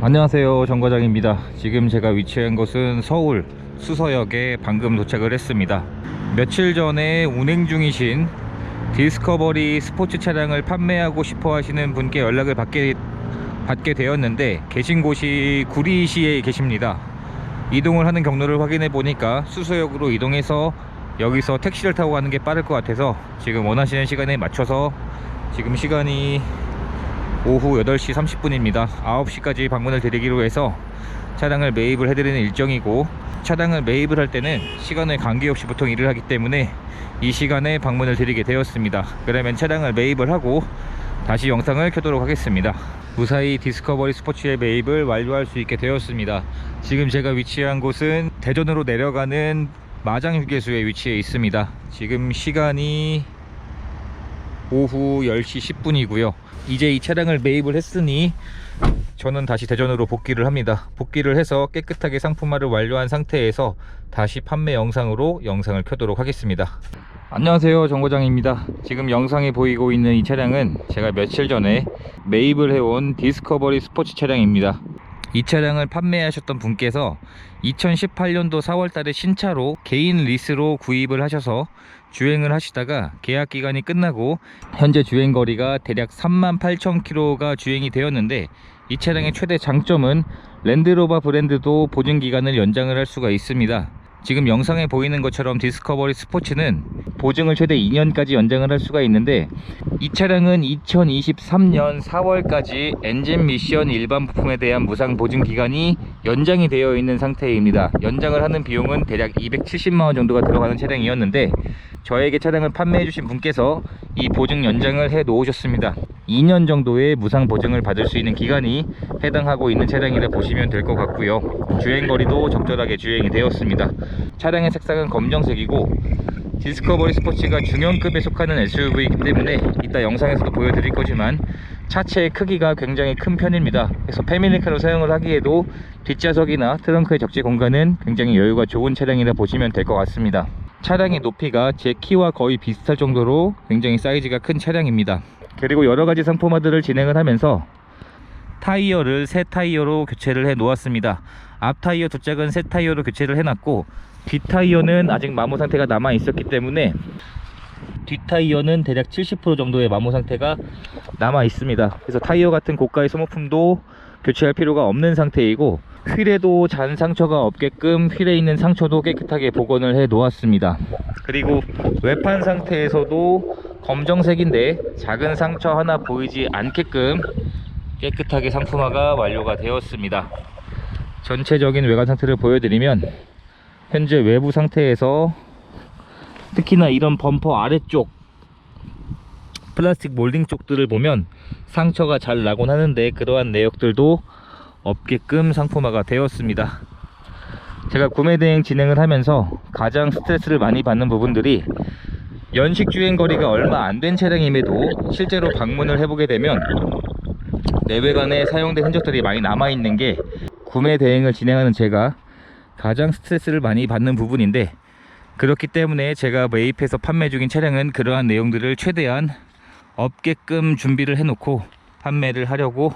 안녕하세요 정과장입니다. 지금 제가 위치한 곳은 서울 수서역에 방금 도착을 했습니다. 며칠 전에 운행 중이신 디스커버리 스포츠 차량을 판매하고 싶어 하시는 분께 연락을 받게, 받게 되었는데 계신 곳이 구리시에 계십니다. 이동을 하는 경로를 확인해 보니까 수서역으로 이동해서 여기서 택시를 타고 가는 게 빠를 것 같아서 지금 원하시는 시간에 맞춰서 지금 시간이 오후 8시 30분입니다. 9시까지 방문을 드리기로 해서 차량을 매입을 해드리는 일정이고 차량을 매입을 할 때는 시간에 관계없이 보통 일을 하기 때문에 이 시간에 방문을 드리게 되었습니다. 그러면 차량을 매입을 하고 다시 영상을 켜도록 하겠습니다. 무사히 디스커버리 스포츠의 매입을 완료할 수 있게 되었습니다. 지금 제가 위치한 곳은 대전으로 내려가는 마장휴게소에 위치해 있습니다. 지금 시간이 오후 10시 10분이고요. 이제 이 차량을 매입을 했으니 저는 다시 대전으로 복귀를 합니다. 복귀를 해서 깨끗하게 상품화를 완료한 상태에서 다시 판매 영상으로 영상을 켜도록 하겠습니다. 안녕하세요. 정거장입니다. 지금 영상에 보이고 있는 이 차량은 제가 며칠 전에 매입을 해온 디스커버리 스포츠 차량입니다. 이 차량을 판매하셨던 분께서 2018년도 4월달에 신차로 개인 리스로 구입을 하셔서 주행을 하시다가 계약 기간이 끝나고 현재 주행 거리가 대략 38,000km가 주행이 되었는데 이 차량의 최대 장점은 랜드로버 브랜드도 보증 기간을 연장을 할 수가 있습니다. 지금 영상에 보이는 것처럼 디스커버리 스포츠는 보증을 최대 2년까지 연장을 할 수가 있는데 이 차량은 2023년 4월까지 엔진 미션 일반 부품에 대한 무상 보증 기간이 연장이 되어 있는 상태입니다. 연장을 하는 비용은 대략 270만원 정도가 들어가는 차량이었는데 저에게 차량을 판매해 주신 분께서 이 보증 연장을 해 놓으셨습니다. 2년 정도의 무상 보증을 받을 수 있는 기간이 해당하고 있는 차량이라 보시면 될 것 같고요. 주행거리도 적절하게 주행이 되었습니다. 차량의 색상은 검정색이고 디스커버리 스포츠가 중형급에 속하는 SUV이기 때문에 이따 영상에서도 보여드릴 거지만 차체의 크기가 굉장히 큰 편입니다. 그래서 패밀리카로 사용을 하기에도 뒷좌석이나 트렁크의 적재 공간은 굉장히 여유가 좋은 차량이라 보시면 될 것 같습니다 차량의 높이가 제 키와 거의 비슷할 정도로 굉장히 사이즈가 큰 차량입니다. 그리고 여러가지 상품화들을 진행을 하면서 타이어를 새 타이어로 교체를 해 놓았습니다. 앞 타이어 두 짝은 새 타이어로 교체를 해 놨고 뒷 타이어는 아직 마모 상태가 남아 있었기 때문에 뒷 타이어는 대략 70% 정도의 마모 상태가 남아 있습니다. 그래서 타이어 같은 고가의 소모품도 교체할 필요가 없는 상태이고 휠에도 잔 상처가 없게끔 휠에 있는 상처도 깨끗하게 복원을 해 놓았습니다. 그리고 외판 상태에서도 검정색인데 작은 상처 하나 보이지 않게끔 깨끗하게 상품화가 완료가 되었습니다. 전체적인 외관 상태를 보여드리면 현재 외부 상태에서 특히나 이런 범퍼 아래쪽 플라스틱 몰딩 쪽들을 보면 상처가 잘 나곤 하는데 그러한 내역들도 없게끔 상품화가 되었습니다. 제가 구매 대행 진행을 하면서 가장 스트레스를 많이 받는 부분들이 연식 주행 거리가 얼마 안 된 차량임에도 실제로 방문을 해보게 되면 내외관에 사용된 흔적들이 많이 남아 있는 게 구매 대행을 진행하는 제가 가장 스트레스를 많이 받는 부분인데 그렇기 때문에 제가 매입해서 판매 중인 차량은 그러한 내용들을 최대한 없게끔 준비를 해놓고 판매를 하려고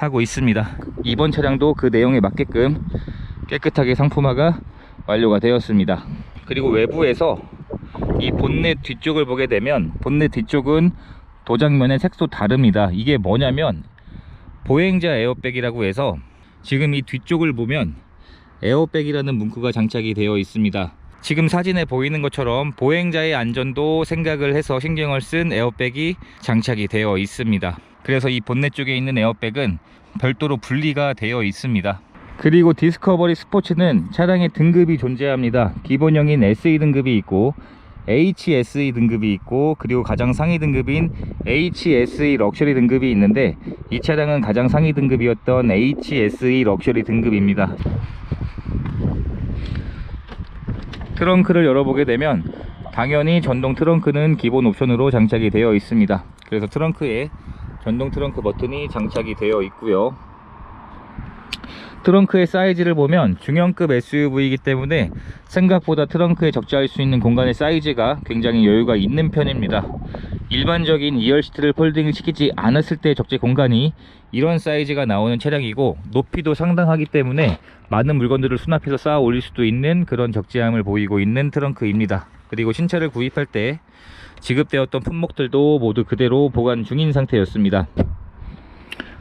하고 있습니다. 이번 차량도 그 내용에 맞게끔 깨끗하게 상품화가 완료가 되었습니다. 그리고 외부에서 이 본넷 뒤쪽을 보게 되면 본넷 뒤쪽은 도장면의 색소 다릅니다. 이게 뭐냐면 보행자 에어백이라고 해서 지금 이 뒤쪽을 보면 에어백이라는 문구가 장착이 되어 있습니다. 지금 사진에 보이는 것처럼 보행자의 안전도 생각을 해서 신경을 쓴 에어백이 장착이 되어 있습니다 그래서 이 본넷 쪽에 있는 에어백은 별도로 분리가 되어 있습니다. 그리고 디스커버리 스포츠는 차량의 등급이 존재합니다. 기본형인 SE 등급이 있고 HSE 등급이 있고 그리고 가장 상위 등급인 HSE 럭셔리 등급이 있는데 이 차량은 가장 상위 등급이었던 HSE 럭셔리 등급입니다. 트렁크를 열어보게 되면 당연히 전동 트렁크는 기본 옵션으로 장착이 되어 있습니다. 그래서 트렁크에 전동 트렁크 버튼이 장착이 되어 있고요 트렁크의 사이즈를 보면 중형급 SUV이기 때문에 생각보다 트렁크에 적재할 수 있는 공간의 사이즈가 굉장히 여유가 있는 편입니다. 일반적인 2열 시트를 폴딩을 시키지 않았을 때 적재 공간이 이런 사이즈가 나오는 차량이고 높이도 상당하기 때문에 많은 물건들을 수납해서 쌓아 올릴 수도 있는 그런 적재함을 보이고 있는 트렁크입니다. 그리고 신차를 구입할 때 지급되었던 품목들도 모두 그대로 보관 중인 상태였습니다.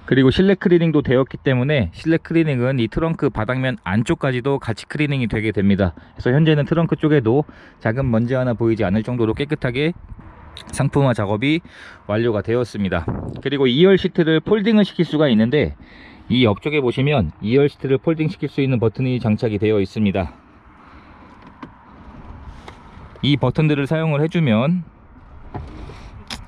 그리고 실내 클리닝도 되었기 때문에 실내 클리닝은 이 트렁크 바닥면 안쪽까지도 같이 클리닝이 되게 됩니다. 그래서 현재는 트렁크 쪽에도 작은 먼지 하나 보이지 않을 정도로 깨끗하게 상품화 작업이 완료가 되었습니다. 그리고 2열 시트를 폴딩을 시킬 수가 있는데 이 옆쪽에 보시면 2열 시트를 폴딩 시킬 수 있는 버튼이 장착이 되어 있습니다. 이 버튼들을 사용을 해주면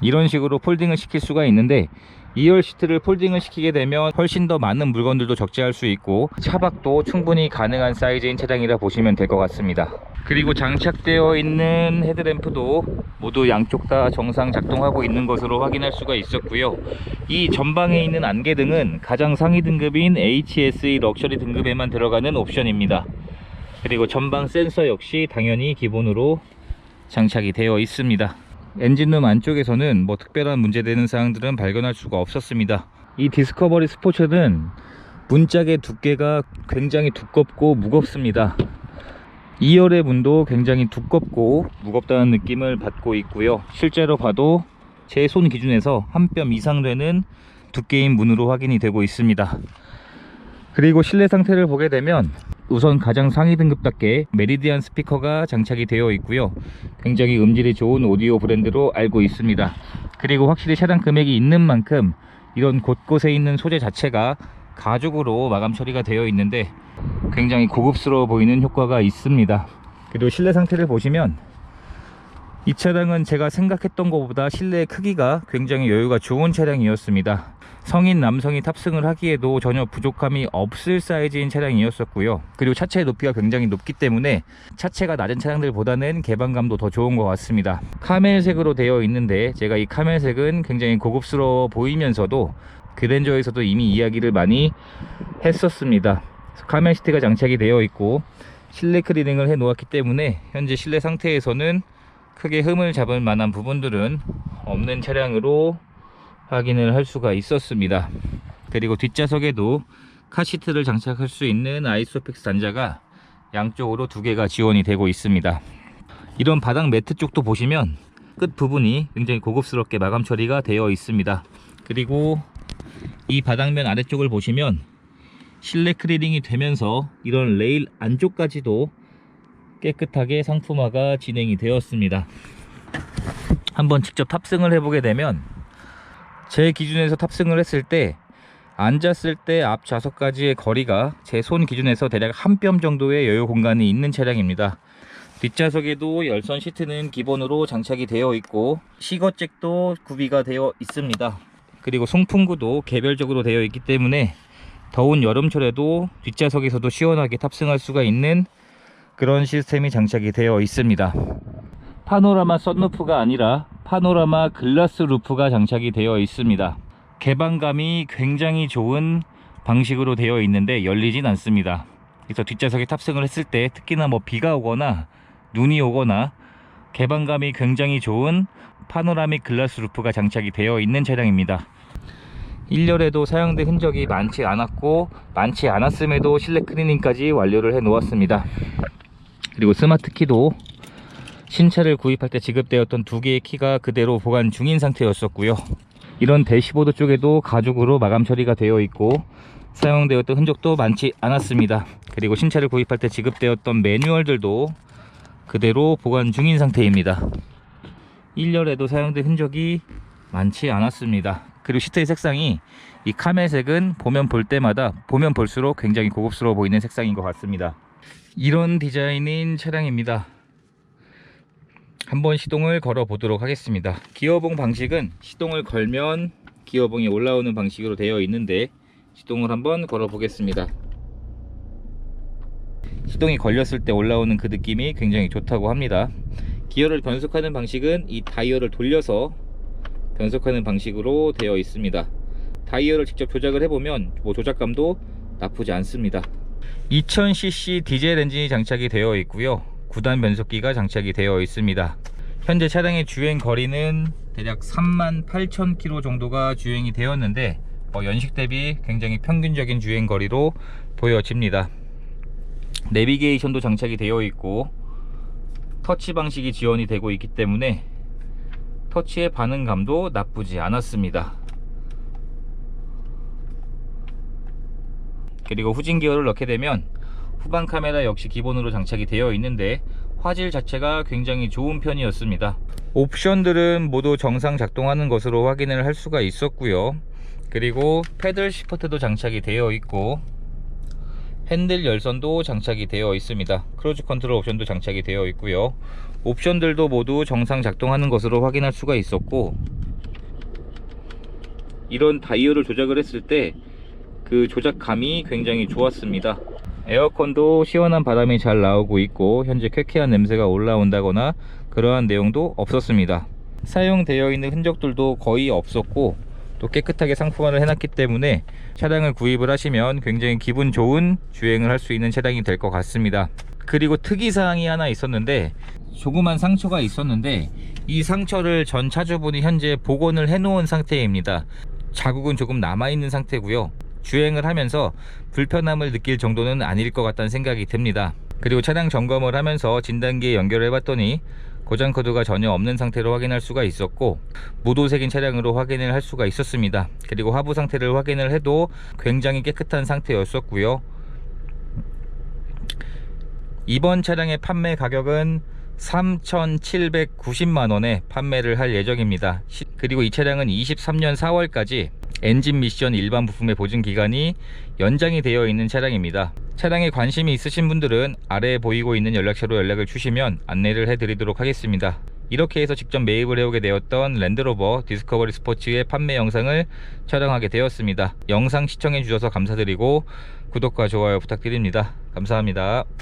이런 식으로 폴딩을 시킬 수가 있는데 2열 시트를 폴딩을 시키게 되면 훨씬 더 많은 물건들도 적재할 수 있고 차박도 충분히 가능한 사이즈인 차량이라 보시면 될 것 같습니다. 그리고 장착되어 있는 헤드램프도 모두 양쪽 다 정상 작동하고 있는 것으로 확인할 수가 있었고요. 이 전방에 있는 안개등은 가장 상위 등급인 HSE 럭셔리 등급에만 들어가는 옵션입니다. 그리고 전방 센서 역시 당연히 기본으로 장착이 되어 있습니다 엔진룸 안쪽에서는 뭐 특별한 문제되는 사항들은 발견할 수가 없었습니다. 이 디스커버리 스포츠는 문짝의 두께가 굉장히 두껍고 무겁습니다. 2열의 문도 굉장히 두껍고 무겁다는 느낌을 받고 있고요. 실제로 봐도 제 손 기준에서 한 뼘 이상 되는 두께인 문으로 확인이 되고 있습니다. 그리고 실내 상태를 보게 되면 우선 가장 상위 등급답게 메리디안 스피커가 장착이 되어 있고요. 굉장히 음질이 좋은 오디오 브랜드로 알고 있습니다. 그리고 확실히 차량 금액이 있는 만큼 이런 곳곳에 있는 소재 자체가 가죽으로 마감 처리가 되어 있는데 굉장히 고급스러워 보이는 효과가 있습니다. 그리고 실내 상태를 보시면 이 차량은 제가 생각했던 것보다 실내 크기가 굉장히 여유가 좋은 차량이었습니다. 성인 남성이 탑승을 하기에도 전혀 부족함이 없을 사이즈인 차량이었었고요. 그리고 차체의 높이가 굉장히 높기 때문에 차체가 낮은 차량들보다는 개방감도 더 좋은 것 같습니다. 카멜색으로 되어 있는데 제가 이 카멜색은 굉장히 고급스러워 보이면서도 그랜저에서도 이미 이야기를 많이 했었습니다. 카멜 시트가 장착이 되어 있고 실내 클리닝을 해 놓았기 때문에 현재 실내 상태에서는 크게 흠을 잡을 만한 부분들은 없는 차량으로 확인을 할 수가 있었습니다. 그리고 뒷좌석에도 카시트를 장착할 수 있는 아이소픽스 단자가 양쪽으로 두 개가 지원이 되고 있습니다. 이런 바닥 매트 쪽도 보시면 끝 부분이 굉장히 고급스럽게 마감 처리가 되어 있습니다. 그리고 이 바닥면 아래쪽을 보시면 실내 클리닝이 되면서 이런 레일 안쪽까지도 깨끗하게 상품화가 진행이 되었습니다. 한번 직접 탑승을 해보게 되면 제 기준에서 탑승을 했을 때 앉았을 때 앞 좌석까지의 거리가 제 손 기준에서 대략 한 뼘 정도의 여유 공간이 있는 차량입니다. 뒷좌석에도 열선 시트는 기본으로 장착이 되어 있고 시거잭도 구비가 되어 있습니다. 그리고 송풍구도 개별적으로 되어 있기 때문에 더운 여름철에도 뒷좌석에서도 시원하게 탑승할 수가 있는 그런 시스템이 장착이 되어 있습니다. 파노라마 썬루프가 아니라 파노라마 글라스 루프가 장착이 되어 있습니다. 개방감이 굉장히 좋은 방식으로 되어 있는데 열리진 않습니다. 그래서 뒷좌석에 탑승을 했을 때 특히나 뭐 비가 오거나 눈이 오거나 개방감이 굉장히 좋은 파노라믹 글라스 루프가 장착이 되어 있는 차량입니다. 1열에도 사용된 흔적이 많지 않았고 많지 않았음에도 실내 클리닝까지 완료를 해 놓았습니다. 그리고 스마트 키도 신차를 구입할 때 지급되었던 두 개의 키가 그대로 보관 중인 상태였었고요. 이런 대시보드 쪽에도 가죽으로 마감 처리가 되어 있고 사용되었던 흔적도 많지 않았습니다. 그리고 신차를 구입할 때 지급되었던 매뉴얼들도 그대로 보관 중인 상태입니다. 1열에도 사용된 흔적이 많지 않았습니다. 그리고 시트의 색상이 이 카멜색은 보면 볼 때마다 보면 볼수록 굉장히 고급스러워 보이는 색상인 것 같습니다. 이런 디자인인 차량입니다. 한번 시동을 걸어 보도록 하겠습니다. 기어봉 방식은 시동을 걸면 기어봉이 올라오는 방식으로 되어 있는데 시동을 한번 걸어 보겠습니다. 시동이 걸렸을 때 올라오는 그 느낌이 굉장히 좋다고 합니다. 기어를 변속하는 방식은 이 다이얼을 돌려서 변속하는 방식으로 되어 있습니다. 다이얼을 직접 조작을 해보면 뭐 조작감도 나쁘지 않습니다 2000cc 디젤 엔진이 장착이 되어 있고요. 9단 변속기가 장착이 되어 있습니다. 현재 차량의 주행 거리는 대략 38,000km 정도가 주행이 되었는데 어, 연식 대비 굉장히 평균적인 주행 거리로 보여집니다. 내비게이션도 장착이 되어 있고 터치 방식이 지원이 되고 있기 때문에 터치의 반응감도 나쁘지 않았습니다 그리고 후진 기어를 넣게 되면 후방 카메라 역시 기본으로 장착이 되어 있는데 화질 자체가 굉장히 좋은 편이었습니다. 옵션들은 모두 정상 작동하는 것으로 확인을 할 수가 있었고요. 그리고 패들 시프트도 장착이 되어 있고 핸들 열선도 장착이 되어 있습니다. 크루즈 컨트롤 옵션도 장착이 되어 있고요. 옵션들도 모두 정상 작동하는 것으로 확인할 수가 있었고 이런 다이얼을 조작을 했을 때 그 조작감이 굉장히 좋았습니다. 에어컨도 시원한 바람이 잘 나오고 있고 현재 쾌쾌한 냄새가 올라온다거나 그러한 내용도 없었습니다. 사용되어 있는 흔적들도 거의 없었고 또 깨끗하게 상품화를 해놨기 때문에 차량을 구입을 하시면 굉장히 기분 좋은 주행을 할 수 있는 차량이 될 것 같습니다. 그리고 특이사항이 하나 있었는데 조그만 상처가 있었는데 이 상처를 전 차주분이 현재 복원을 해 놓은 상태입니다. 자국은 조금 남아있는 상태고요 주행을 하면서 불편함을 느낄 정도는 아닐 것 같다는 생각이 듭니다. 그리고 차량 점검을 하면서 진단기에 연결을 해봤더니 고장 코드가 전혀 없는 상태로 확인할 수가 있었고 무도색인 차량으로 확인을 할 수가 있었습니다. 그리고 하부 상태를 확인을 해도 굉장히 깨끗한 상태였었고요. 이번 차량의 판매 가격은 3,790만원에 판매를 할 예정입니다. 시- 그리고 이 차량은 23년 4월까지 엔진 미션 일반 부품의 보증 기간이 연장이 되어 있는 차량입니다. 차량에 관심이 있으신 분들은 아래에 보이고 있는 연락처로 연락을 주시면 안내를 해드리도록 하겠습니다. 이렇게 해서 직접 매입을 해오게 되었던 랜드로버 디스커버리 스포츠의 판매 영상을 촬영하게 되었습니다. 영상 시청해 주셔서 감사드리고 구독과 좋아요 부탁드립니다. 감사합니다